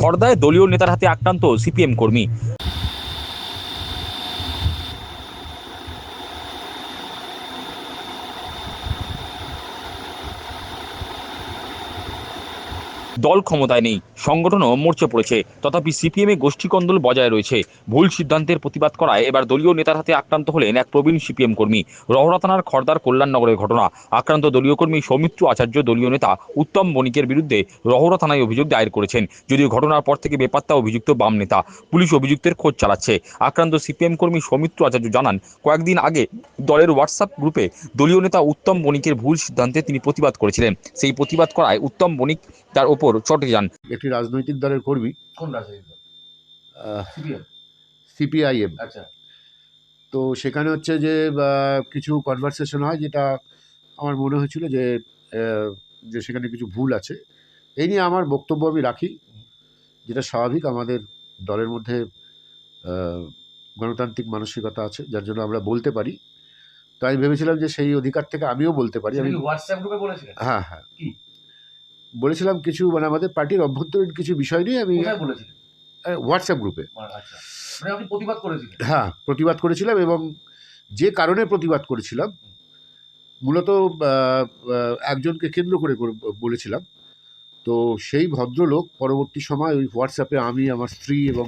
খড়দায় দলীয় নেতার হাতে আক্রান্ত সিপিএম কর্মী। দল ক্ষমতায় নেই। সংগঠনও মরচে পড়েছে। তথাপি সিপিএমে গোষ্ঠী কন্দল বজায় রয়েছে। ভুল সিদ্ধান্তের প্রতিবাদ করায় এবার দলীয় নেতার হাতে আক্রান্ত হলেন এক প্রবীণ সিপিএম কর্মী। রহরা থানার খড়দার কল্যাণনগরের ঘটনা। আক্রান্ত দলীয় কর্মী সৌমিত্র আচার্য, দলীয় নেতা উত্তম বণিকের বিরুদ্ধে রহরা থানায় অভিযোগ দায়ের করেছেন। যদিও ঘটনার পর থেকে বেপাত্তা অভিযুক্ত বাম নেতা। পুলিশ অভিযুক্তের খোঁজ চালাচ্ছে। আক্রান্ত সিপিএম কর্মী সৌমিত্র আচার্য জানান, কয়েকদিন আগে দলের হোয়াটসঅ্যাপ গ্রুপে দলীয় নেতা উত্তম বণিকের ভুল সিদ্ধান্তে তিনি প্রতিবাদ করেছিলেন। সেই প্রতিবাদ করায় উত্তম বণিক তার ওপর চটে যান একটি রাজনৈতিক দলের কর্মী। কোন রাজনৈতিক দল? সিপিআইএম। আচ্ছা। তো সেখানে হচ্ছে যে কিছু কনভারসেশন হয় যেটা আমার মনে হয়েছিল যে যে সেখানে কিছু ভুল আছে। এই নিয়ে আমার বক্তব্য আমি রাখি। যেটা স্বাভাবিক আমাদের দলের মধ্যে গণতান্ত্রিক মানসিকতা আছে যার জন্য আমরা বলতে পারি। তো আমি ভেবেছিলাম যে সেই অধিকার থেকে আমিও বলতে পারি। আমি হোয়াটসঅ্যাপ গ্রুপে বলেছিলেন? হ্যাঁ হ্যাঁ। কি? বলেছিলাম কিছু মানে আমাদের পার্টির অভ্যন্তরীণ কিছু বিষয় নিয়ে আমি হোয়াটসঅ্যাপ গ্রুপে আচ্ছা মানে করেছিলেন? হ্যাঁ প্রতিবাদ করেছিলাম এবং যে কারণে প্রতিবাদ করেছিলাম মূলত একজনকে কেন্দ্র করে বলেছিলাম। তো সেই ভদ্রলোক পরবর্তী সময় ওই হোয়াটসঅ্যাপে আমি আমার স্ত্রী এবং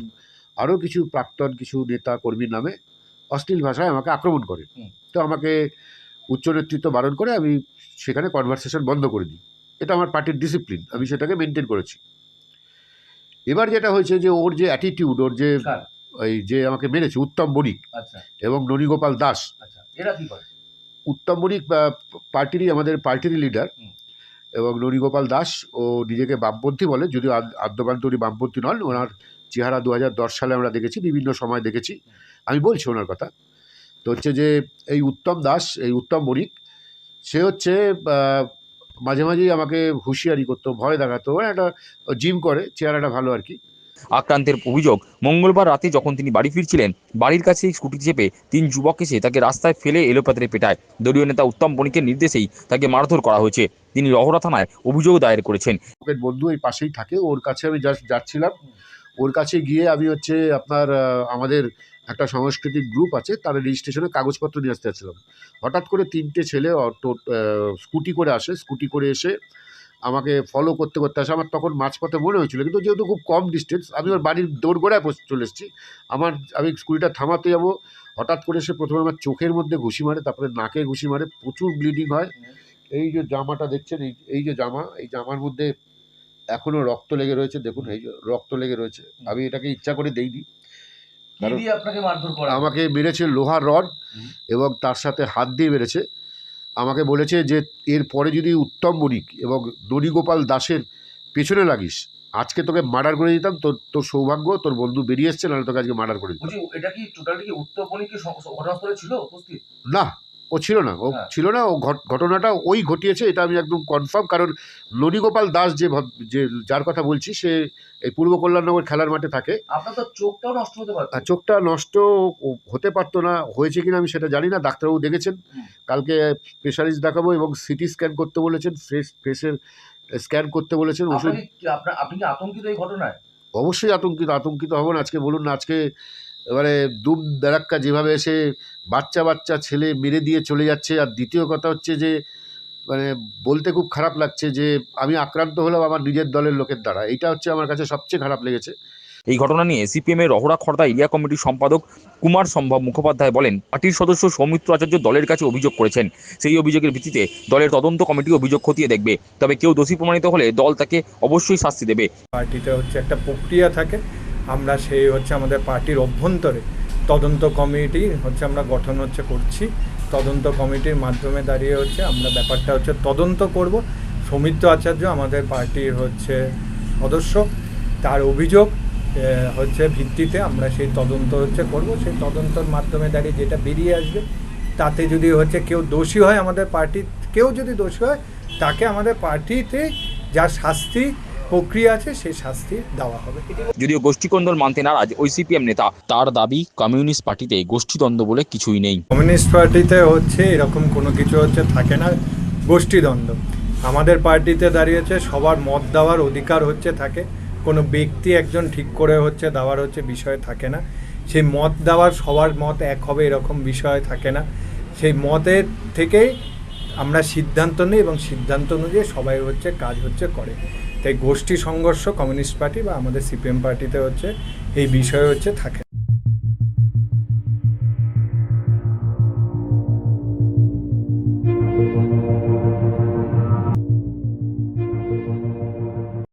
আরও কিছু প্রাক্তন কিছু নেতা কর্মীর নামে অশ্লীল ভাষায় আমাকে আক্রমণ করে। তো আমাকে উচ্চ নেতৃত্ব বারণ করে আমি সেখানে কনভারসেশন বন্ধ করে দিই। এটা আমার পার্টির ডিসিপ্লিন আমি সেটাকে মেনটেন করেছি। এবার যেটা হয়েছে যে ওর যে অ্যাটিটিউড ওর যে? ওই যে আমাকে মেরেছে উত্তম বণিক আচ্ছা। এবং ননীগোপাল দাস। আচ্ছা উত্তম বণিক পার্টিরই আমাদের পার্টিরই লিডার এবং ননীগোপাল দাস ও নিজেকে বামপন্থী বলে যদিও আদ- আদ্যপান্ত উনি বামপন্থী নন ওনার চেহারা দু হাজার দশ সালে আমরা দেখেছি বিভিন্ন সময় দেখেছি। আমি বলছি ওনার কথা। তো হচ্ছে যে এই উত্তম দাস এই উত্তম বণিক সে হচ্ছে মাঝে মাঝেই আমাকে হুঁশিয়ারি করতো ভয় দেখাতো। একটা জিম করে চেহারাটা ভালো আর কি। আক্রান্তের অভিযোগ মঙ্গলবার রাতে যখন তিনি বাড়ি ফিরছিলেন বাড়ির কাছে স্কুটি চেপে তিন যুবক এসে তাকে রাস্তায় ফেলে এলোপাতারে পেটায়। দলীয় নেতা উত্তম বণিকের নির্দেশেই তাকে মারধর করা হয়েছে। তিনি রহরা থানায় অভিযোগ দায়ের করেছেন। বন্ধু এই পাশেই থাকে ওর কাছে আমি জাস্ট যাচ্ছিলাম। ওর কাছে গিয়ে আমি হচ্ছে আপনার আমাদের একটা সাংস্কৃতিক গ্রুপ আছে, তার রেজিস্ট্রেশনে কাগজপত্র নিয়ে আসতে যাচ্ছিলাম। হঠাৎ করে তিনটে ছেলে অটো স্কুটি করে আসে, স্কুটি করে এসে আমাকে ফলো করতে করতে আসে। আমার তখন মাঝপথে মনে হয়েছিল, কিন্তু যেহেতু খুব কম ডিস্টেন্স আমি ওর বাড়ির দৌড় গোড়ায় পৌঁছে চলে এসেছি। আমার, আমি স্কুটিটা থামাতে যাব। হঠাৎ করে সে প্রথমে আমার চোখের মধ্যে ঘুষি মারে, তারপরে নাকে ঘুষি মারে, প্রচুর ব্লিডিং হয়। এই যে জামাটা দেখছেন, এই এই যে জামা, এই জামার মধ্যে এখনও রক্ত লেগে রয়েছে দেখুন এই যে রক্ত লেগে রয়েছে। আমি এটাকে ইচ্ছা করে দেইনি। কারণ আপনাকে মারধর করা আমাকে মেরেছে লোহার রড এবং তার সাথে হাত দিয়ে মেরেছে। আমাকে বলেছে যে এর পরে যদি উত্তম বণিক এবং ননীগোপাল দাসের পেছনে লাগিস আজকে তোকে মার্ডার করে দিতাম তোর তোর সৌভাগ্য তোর বন্ধু বেরিয়ে এসছে নাহলে তোকে আজকে মার্ডার করে দিতাম। এটা কি টোটালি কি উত্তরপণি কি ঘটনাস্থলে ছিল উপস্থিত? না ও ছিল না ও হ্যাঁ। ছিল না ও ঘট- ঘটনাটা ওই ঘটিয়েছে এটা আমি একদম কনফার্ম কারণ ননীগোপাল দাস যে যে যার কথা বলছি সে এই পূর্ব কল্যাণনগর খেলার মাঠে থাকে। চোখটাও নষ্ট হতে পারত। আর চোখটা নষ্ট হতে পারতো না হয়েছে কিনা আমি সেটা জানি না ডাক্তারবাবু দেখেছেন। কালকে স্পেশালিস্ট দেখাবো এবং সিটি স্ক্যান করতে বলেছেন ফেস ফেসের স্ক্যান করতে বলেছেন ওষুধ আপনি কি আতঙ্কিত এই ঘটনায়? অবশ্যই আতঙ্কিত আতঙ্কিত হবেন আজকে বলুন না আজকে এবারে দুম দারাক্কা যেভাবে এসে বাচ্চা বাচ্চা ছেলে মেরে দিয়ে চলে যাচ্ছে আর দ্বিতীয় কথা হচ্ছে যে মানে বলতে খুব খারাপ লাগছে যে আমি আক্রান্ত হলাম আমার নিজের দলের লোকের দ্বারা। এইটা হচ্ছে আমার কাছে সবচেয়ে খারাপ লেগেছে। এই ঘটনা নিয়ে সিপিএম এর রহরা খর্দা এরিয়া কমিটির সম্পাদক কুমার সম্ভব মুখোপাধ্যায় বলেন পার্টির সদস্য সৌমিত্র আচার্য দলের কাছে অভিযোগ করেছেন। সেই অভিযোগের ভিত্তিতে দলের তদন্ত কমিটি অভিযোগ খতিয়ে দেখবে। তবে কেউ দোষী প্রমাণিত হলে দল তাকে অবশ্যই শাস্তি দেবে। পার্টিতে হচ্ছে একটা প্রক্রিয়া থাকে আমরা সেই হচ্ছে আমাদের পার্টির অভ্যন্তরে তদন্ত কমিটি হচ্ছে আমরা গঠন হচ্ছে করছি। তদন্ত কমিটির মাধ্যমে দাঁড়িয়ে হচ্ছে আমরা ব্যাপারটা হচ্ছে তদন্ত করব। সৌমিত্র আচার্য আমাদের পার্টির হচ্ছে সদস্য। তার অভিযোগ হচ্ছে ভিত্তিতে আমরা সেই তদন্ত হচ্ছে করব। সেই তদন্তর মাধ্যমে দাঁড়িয়ে যেটা বেরিয়ে আসবে, তাতে যদি হচ্ছে কেউ দোষী হয় আমাদের পার্টি, কেউ যদি দোষী হয়, তাকে আমাদের পার্টিতে যা শাস্তি প্রক্রিয়া আছে সেই শাস্তি দেওয়া হবে। যদিও গোষ্ঠীকন্দল মানতে নারাজ ওই সিপিএম নেতা তার দাবি কমিউনিস্ট পার্টিতে গোষ্ঠীদ্বন্দ্ব বলে কিছুই নেই। কমিউনিস্ট পার্টিতে হচ্ছে এরকম কোনো কিছু হচ্ছে থাকে না গোষ্ঠীদ্বন্দ্ব। আমাদের পার্টিতে দাঁড়িয়েছে সবার মত দেওয়ার অধিকার হচ্ছে থাকে। কোনো ব্যক্তি একজন ঠিক করে হচ্ছে দেওয়ার হচ্ছে বিষয় থাকে না। সেই মত দেওয়ার সবার মত এক হবে এরকম বিষয় থাকে না। সেই মতের থেকেই আমরা সিদ্ধান্ত নিই এবং সিদ্ধান্ত অনুযায়ী সবাই হচ্ছে কাজ হচ্ছে করে। তাই গোষ্ঠী সংঘর্ষ কমিউনিস্ট পার্টি বা আমাদের সিপিএম পার্টিতে হচ্ছে এই বিষয় হচ্ছে থাকে।